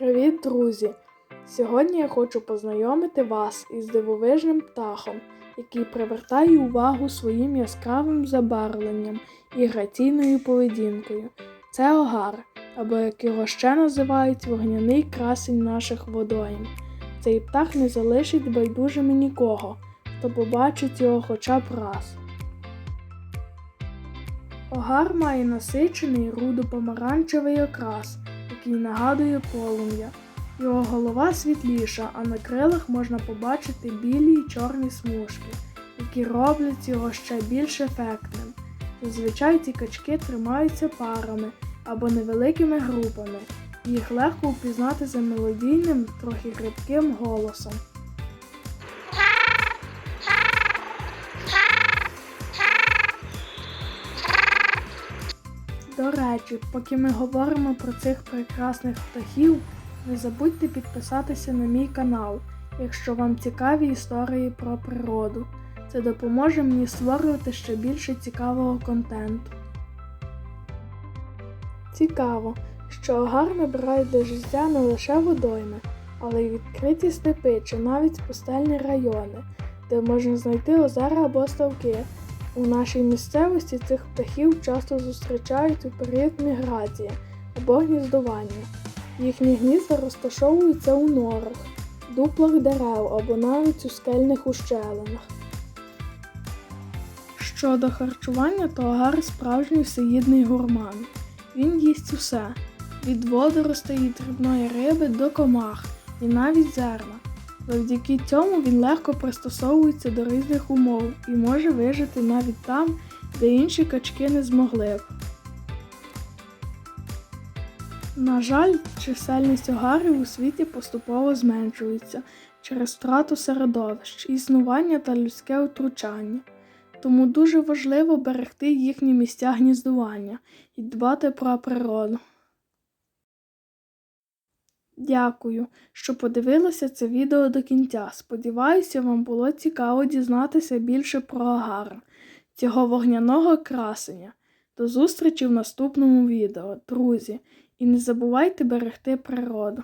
Привіт, друзі! Сьогодні я хочу познайомити вас із дивовижним птахом, який привертає увагу своїм яскравим забарвленням і граційною поведінкою. Це огар, або як його ще називають вогняний красень наших водойм. Цей птах не залишить байдужими нікого, хто побачить його хоча б раз. Огар має насичений рудо-помаранчевий окрас, який нагадує полум'я. Його голова світліша, а на крилах можна побачити білі й чорні смужки, які роблять його ще більш ефектним. Зазвичай ці качки тримаються парами або невеликими групами, їх легко впізнати за мелодійним, трохи хрипким голосом. До речі, поки ми говоримо про цих прекрасних птахів, не забудьте підписатися на мій канал, якщо вам цікаві історії про природу. Це допоможе мені створювати ще більше цікавого контенту. Цікаво, що огар набирає для життя не лише водойми, але й відкриті степи чи навіть пустельні райони, де можна знайти озера або ставки. У нашій місцевості цих птахів часто зустрічають у період міграції або гніздування. Їхні гнізда розташовуються у норах, дуплах дерев або навіть у скельних ущелинах. Щодо харчування, то агар справжній всеїдний гурман. Він їсть усе від водоростей і дрібної риби до комах і навіть зерна. Завдяки цьому він легко пристосовується до різних умов і може вижити навіть там, де інші качки не змогли б. На жаль, чисельність огарів у світі поступово зменшується через втрату середовищ, існування та людське втручання. Тому дуже важливо берегти їхні місця гніздування і дбати про природу. Дякую, що подивилися це відео до кінця. Сподіваюся, вам було цікаво дізнатися більше про агара, цього вогняного красення. До зустрічі в наступному відео, друзі, і не забувайте берегти природу.